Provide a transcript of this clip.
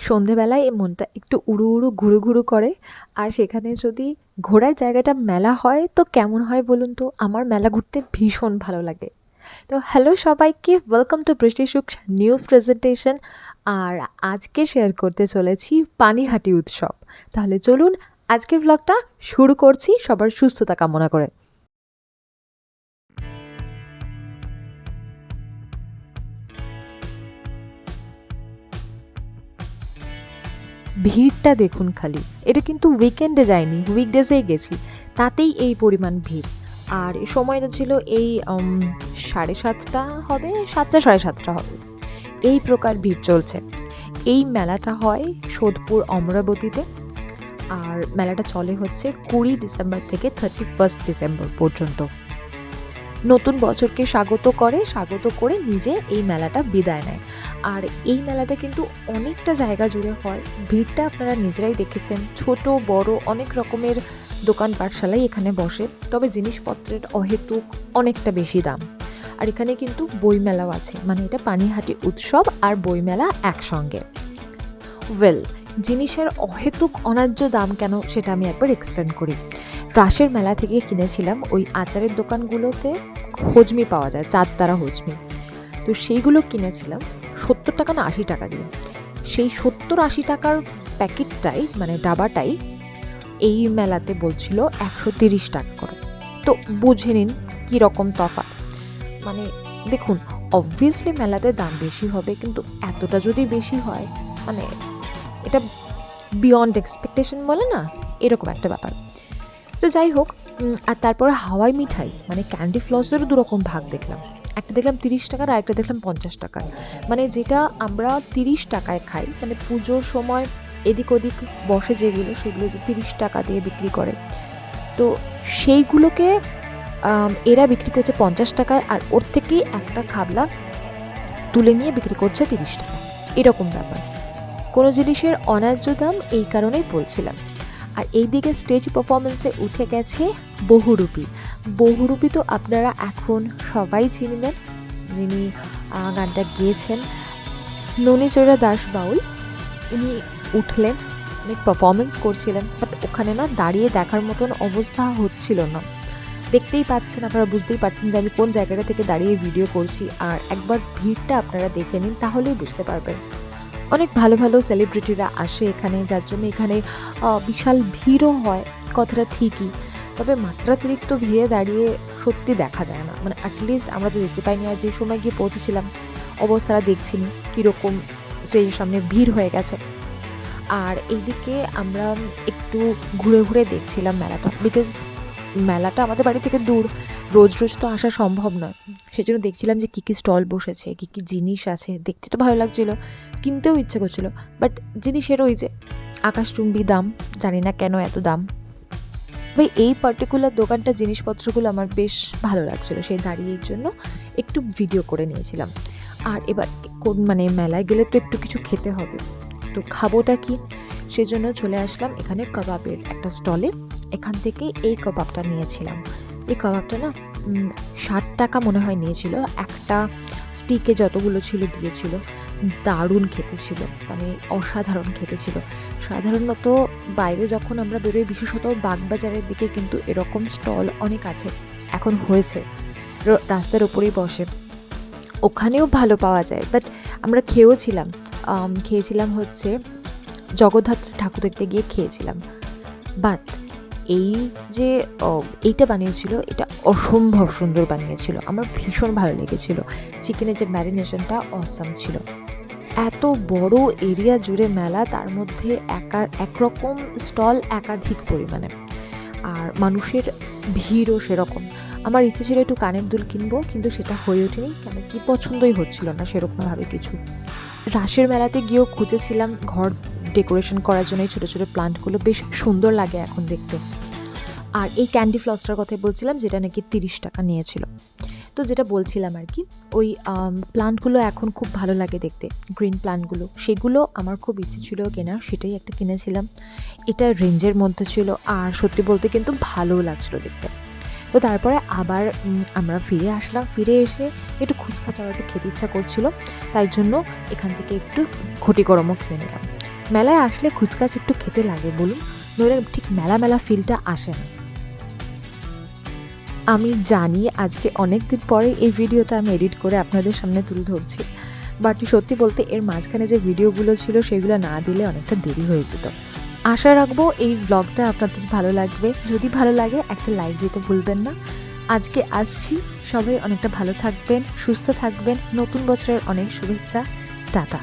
সন্ধেবেলায় এই মনটা একটু উড়ু উড়ু, ঘুরু ঘুরু করে। আর সেখানে যদি ঘোরার জায়গাটা মেলা হয়, তো কেমন হয় বলুন তো? আমার মেলা ঘুরতে ভীষণ ভালো লাগে। তো হ্যালো সবাইকে ওয়েলকাম টু বৃষ্টি সুখ নিউ প্রেজেন্টেশন আর আজকে শেয়ার করতে চলেছি পানিহাটি উৎসব। তাহলে চলুন আজকের ব্লগটা শুরু করছি সবার সুস্থতা কামনা করে। ভিড়টা দেখুন খালি। এটা কিন্তু উইকেন্ডে যায়নি উইকডেজেই গেছি। তাতেই এই পরিমাণ ভিড়। আর সময়টা ছিল এই সাড়ে সাতটা হবে, সাতটা সাড়ে সাতটা হবে। এই প্রকার ভিড় চলছে। এই মেলাটা হয় সোদপুর অমরাবতীতে। আর মেলাটা চলে হচ্ছে কুড়ি ডিসেম্বর থেকে থার্টি ফার্স্ট ডিসেম্বর পর্যন্ত। নতুন বছরকে স্বাগত করে স্বাগত করে নিজে এই মেলাটা বিদায় নেয়। আর এই মেলাটা কিন্তু অনেকটা জায়গা জুড়ে হয়। ভিড়টা আপনারা নিজেরাই দেখেছেন। ছোট, বড় অনেক রকমের দোকান পাঠশালাই এখানে বসে। তবে জিনিসপত্রের অহেতুক অনেকটা বেশি দাম। আর এখানে কিন্তু বইমেলাও আছে। মানে এটা পানিহাটি উৎসব আর বইমেলা একসঙ্গে। ওয়েল, জিনিসের অহেতুক অন্যায্য দাম কেন সেটা আমি একবার এক্সপ্লেন করি। রাসের মেলা থেকে কিনেছিলাম ওই আচারের দোকানগুলোতে হজমি পাওয়া যায় চার তারা হজমি। তো সেইগুলো কিনেছিলাম, সত্তর টাকা না আশি টাকা দিয়ে। সেই সত্তর আশি টাকার প্যাকেটটাই মানে ডাবাটাই এই মেলাতে বলছিল একশো তিরিশ টাকা করে। তো বুঝে নিন কীরকম তফাৎ। মানে দেখুন অবভিয়াসলি মেলাতে দাম বেশি হবে, কিন্তু এতটা যদি বেশি হয় মানে এটা বিয়ন্ড এক্সপেকটেশন বলে না? এরকম একটা ব্যাপার। তো যাই হোক আর তারপরে হাওয়াই মিঠাই মানে ক্যান্ডি ফ্লসেরও দুরকম ভাগ দেখলাম। একটা দেখলাম তিরিশ টাকার আর একটা দেখলাম পঞ্চাশ টাকার। মানে যেটা আমরা তিরিশ টাকায় খাই মানে পুজোর সময় এদিক ওদিক বসে যেগুলো, সেগুলো তিরিশ টাকা দিয়ে বিক্রি করে। তো সেইগুলোকে এরা বিক্রি করছে পঞ্চাশ টাকায়, আর ওর থেকেই একটা খাবলা তুলে নিয়ে বিক্রি করছে তিরিশ টাকা এরকম ব্যাপার। কোনো জিনিসের অন্যায্য দাম এই কারণেই বলছিলাম। আর এইদিকে স্টেজ পারফরমেন্সে উঠে গেছে বহুরূপী। বহুরূপী তো আপনারা এখন সবাই চিনবেন, যিনি গানটা গেয়েছেন। ননীচরা দাস বাউল উনি উঠলেন, অনেক পারফরমেন্স করছিলেন বাট ওখানে না দাঁড়িয়ে দেখার মতন অবস্থা হচ্ছিল না। দেখতেই পাচ্ছেন, আপনারা বুঝতেই পারছেন যে আমি কোন জায়গাটা থেকে দাঁড়িয়ে ভিডিও করছি, আর একবার ভিড়টা আপনারা দেখে নিন, তাহলেই বুঝতে পারবেন। অনেক ভালো ভালো সেলিব্রিটিরা আসে এখানে, যার জন্য এখানে বিশাল ভিড়ও হয়, কথাটা ঠিকই। তবে মাত্রাতিরিক্ত ভিড়ে দাঁড়িয়ে সত্যি দেখা যায় না। মানে অ্যাটলিস্ট আমরা তো দেখতে পাইনি আর যে সময় গিয়ে পৌঁছেছিলাম, অবস্থাটা দেখছিনি, কীরকম সেই সামনে ভিড় হয়ে গেছে। আর এইদিকে আমরা একটু ঘুরে ঘুরে দেখছিলাম মেলাটা বিকজ মেলাটা আমাদের বাড়ি থেকে দূর রোজ রোজ তো আসা সম্ভব নয়। সেজন্য দেখছিলাম যে কী কী স্টল বসেছে, কী কী জিনিস আছে। দেখতে তো ভালো লাগছিল, কিনতেও ইচ্ছে করছিল। বাট জিনিসের ওই যে আকাশচুম্বী দাম, জানি না কেন এত দাম। তবে এই পার্টিকুলার দোকানটা জিনিসপত্রগুলো আমার বেশ ভালো লাগছিল। সেই দাঁড়িয়ের জন্য একটু ভিডিও করে নিয়েছিলাম। আর এবার কোন মানে মেলায় গেলে তো একটু কিছু খেতে হবে। তো খাবোটা কি? সেজন্য চলে আসলাম এখানে কাবাবের একটা স্টলে। এখান থেকে এই কাবাবটা নিয়েছিলাম। এই কাবাবটা না ষাট টাকা মনে হয় নিয়েছিল। একটা স্টিকে যতগুলো ছিল, দিয়েছিল। দারুণ খেতে ছিল মানে অসাধারণ খেতে ছিল। সাধারণত বাইরে যখন আমরা বেরোই, বিশেষত বাগবাজারের দিকে কিন্তু এরকম স্টল অনেক আছে, এখন হয়েছে। রাস্তার ওপরেই বসে। ওখানেও ভালো পাওয়া যায় বাট আমরা খেয়েওছিলাম। খেয়েছিলাম হচ্ছে জগদ্ধাত্রী ঠাকুর দেখতে গিয়ে খেয়েছিলাম। বাট এই যে এইটা বানিয়েছিল, এটা অসম্ভব সুন্দর বানিয়েছিল। আমার ভীষণ ভালো লেগেছিল। চিকেনের যে ম্যারিনেশনটা অসাম ছিল। এত বড় এরিয়া জুড়ে মেলা, তার মধ্যে একা, একরকম স্টল একাধিক পরিমাণে। আর মানুষের ভিড়ও সেরকম। আমার ইচ্ছে ছিল একটু কানের দুল কিনবো, কিন্তু সেটা হয়ে ওঠেনি। কেন কি পছন্দই হচ্ছিল না সেরকমভাবে কিছু। রাসের মেলাতে গিয়েও খুঁজেছিলাম ঘর ডেকোরেশন করার জন্য এই ছোটো ছোটো প্লান্টগুলো। বেশ সুন্দর লাগে এখন দেখতে। আর এই ক্যান্ডি ফ্লসটার কথাই বলছিলাম, যেটা নাকি তিরিশ টাকা নিয়েছিল। তো যেটা বলছিলাম আর কি, ওই প্লান্টগুলো এখন খুব ভালো লাগে দেখতে, গ্রিন প্লান্টগুলো। সেগুলো আমার খুব ইচ্ছে ছিল কেনার, সেটাই একটা কিনেছিলাম। এটা রেঞ্জের মধ্যে ছিল, আর সত্যি বলতে কিন্তু ভালোও লাগছিল দেখতে। তো তারপরে আবার আমরা ফিরে আসলাম। ফিরে এসে একটু খুচকা চাওয়া একটু খেতে ইচ্ছা করছিল। তাই জন্য এখান থেকে একটু ঘটি গরমও খেয়ে নিলাম। মেলায় আসলে খুচকাচ একটু খেতে লাগে বলুন। নইলে ঠিক মেলা মেলা ফিলটা আসে না। আমি জানি আজকে অনেক দিন পরে এই ভিডিওটা আমি এডিট করে আপনাদের সামনে তুলে ধরছি। বাট সত্যি বলতে এর মাঝখানে যে ভিডিওগুলো ছিল সেগুলো না দিলে অনেকটা দেরি হয়ে যেত। আশা রাখব এই ব্লগটা আপনাদের ভালো লাগবে। যদি ভালো লাগে, একটা লাইক দিতে ভুলবেন না। আজকে আসছি। সবাই অনেকটা ভালো থাকবেন, সুস্থ থাকবেন। নতুন বছরের অনেক শুভেচ্ছা। টাটা।